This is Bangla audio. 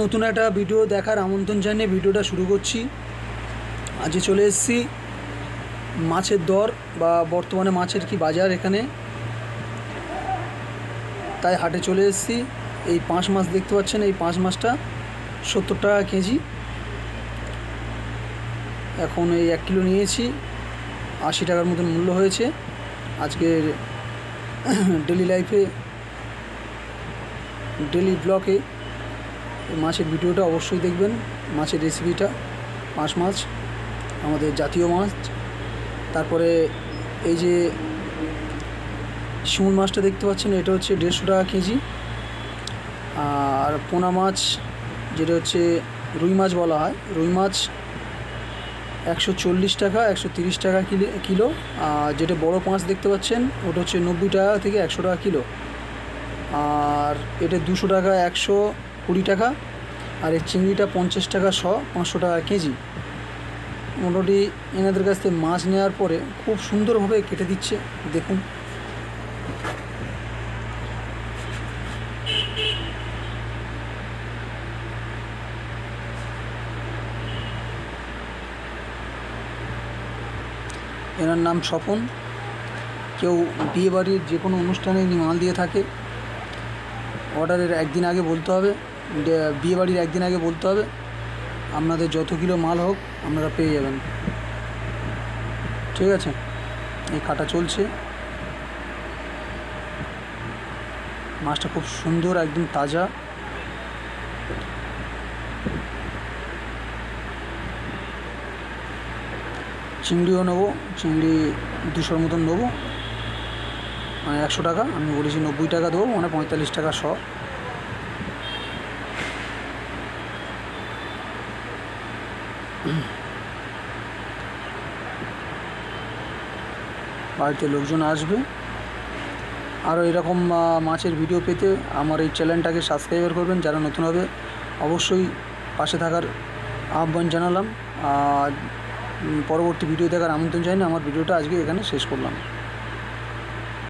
নতুন একটা ভিডিও দেখার আমন্ত্রণ জানিয়ে ভিডিওটা শুরু করছি। আজকে চলে এসেছি মাছের দর বা বর্তমানে মাছের কি বাজার এখানে। তাই হাটে চলে এসেছি। এই পাঁচ মাছ দেখতে পাচ্ছেন, এই পাঁচ মাছটা সত্তর টাকা কেজি। এখন এই এক কিলো নিয়েছি, আশি টাকার মতন মূল্য হয়েছে। আজকের ডেলি লাইফে ডেলি ব্লকে মাছের ভিডিওটা অবশ্যই দেখবেন, মাছের রেসিপিটা পাঁচ মাছ, আমাদের জাতীয় মাছ। তারপরে এই যে শিমুল মাছটা দেখতে পাচ্ছেন, এটা হচ্ছে দেড়শো টাকা কেজি। আর পোনা মাছ, যেটা হচ্ছে রুই মাছ বলা হয়, রুই মাছ একশো চল্লিশ টাকা, একশো তিরিশ টাকা কিলো আর যেটা বড় মাছ দেখতে পাচ্ছেন, ওটা হচ্ছে নব্বই টাকা থেকে একশো টাকা কিলো। আর এটা দুশো টাকা, একশো কুড়ি টাকা আর এই চিংড়িটা পঞ্চাশ টাকা শ, পাঁচশো টাকা কেজি। মোটামুটি এনাদের কাছ থেকে মাছ নেওয়ার পরে খুব সুন্দরভাবে কেটে দিচ্ছে, দেখুন। এনার নাম স্বপন। কেউ বিয়ে বাড়ির যে কোনো অনুষ্ঠানে মাল দিয়ে থাকে। অর্ডারের একদিন আগে বলতে হবে। ডে- বিয়ে বাড়ির একদিন আগে বলতে হবে, আপনাদের যত কিলো মাল হোক আপনারা পেয়ে যাবেন। ঠিক আছে? এই কাটা চলছে। মাছটা খুব সুন্দর, একদম তাজা। চিংড়িও নেব, চিংড়ি দুশোর মতন নেব। মানে একশো টাকা, আমি বলেছি নব্বই টাকা দেবো মানে পঁয়তাল্লিশ টাকা শ বাড়িতে লোকজন আসবে। আরও এরকম মাছের ভিডিও পেতে আমার এই চ্যানেলটাকে সাবস্ক্রাইবার করবেন। যারা নতুন হবে, অবশ্যই পাশে থাকার আহ্বান জানালাম। আর পরবর্তী ভিডিও দেখার আমন্ত্রণ জানিয়ে আমার ভিডিওটা আজকে এখানে শেষ করলাম।